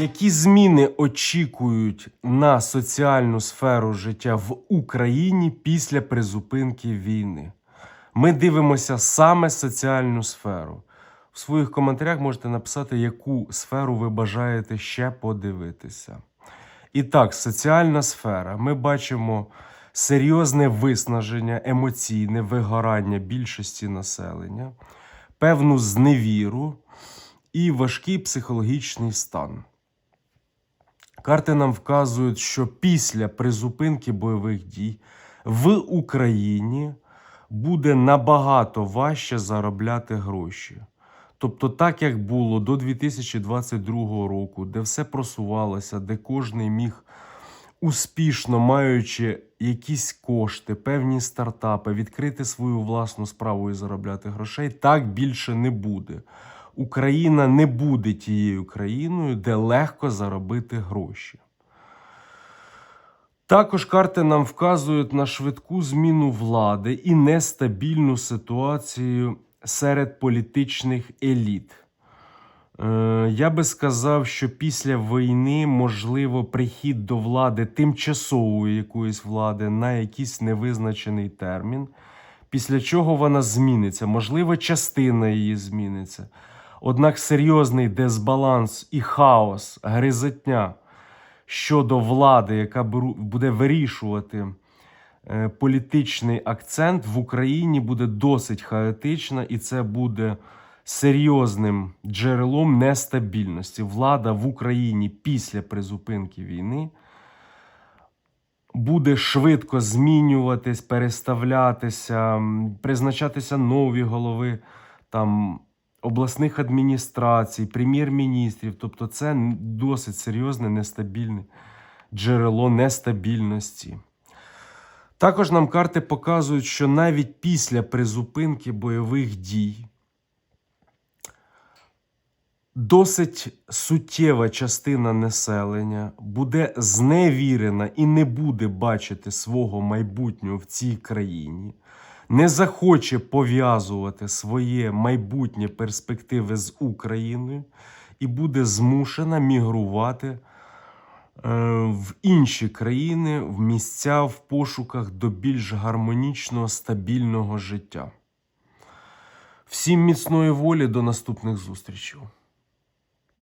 Які зміни очікують на соціальну сферу життя в Україні після призупинки війни? Ми дивимося саме соціальну сферу. В своїх коментарях можете написати, яку сферу ви бажаєте ще подивитися. І так, соціальна сфера. Ми бачимо серйозне виснаження, емоційне вигорання більшості населення, певну зневіру і важкий психологічний стан. Карти нам вказують, що після призупинки бойових дій в Україні буде набагато важче заробляти гроші. Тобто, так як було до 2022 року, де все просувалося, де кожен міг успішно маючи якісь кошти, певні стартапи, відкрити свою власну справу і заробляти грошей, так більше не буде. Україна не буде тією країною, де легко заробити гроші. Також карти нам вказують на швидку зміну влади і нестабільну ситуацію серед політичних еліт. Е, Я би сказав, що після війни можливо прихід до влади тимчасової якоїсь влади на якийсь невизначений термін, після чого вона зміниться. Можливо, частина її зміниться. Однак серйозний дисбаланс і хаос, гризотня щодо влади, яка буде вирішувати е, політичний акцент в Україні, буде досить хаотична, і це буде серйозним джерелом нестабільності. Влада в Україні після призупинки війни буде швидко змінюватись, переставлятися, призначатися нові голови там, обласних адміністрацій, прем'єр-міністрів. Тобто, це досить серйозне нестабільне джерело нестабільності. Також нам карти показують, що навіть після призупинки бойових дій досить суттєва частина населення буде зневірена і не буде бачити свого майбутнього в цій країні, не захоче пов'язувати своє майбутнє перспективи з Україною і буде змушена мігрувати е, в інші країни, в місця в пошуках до більш гармонічного, стабільного життя. Всім міцної волі до наступних зустрічей.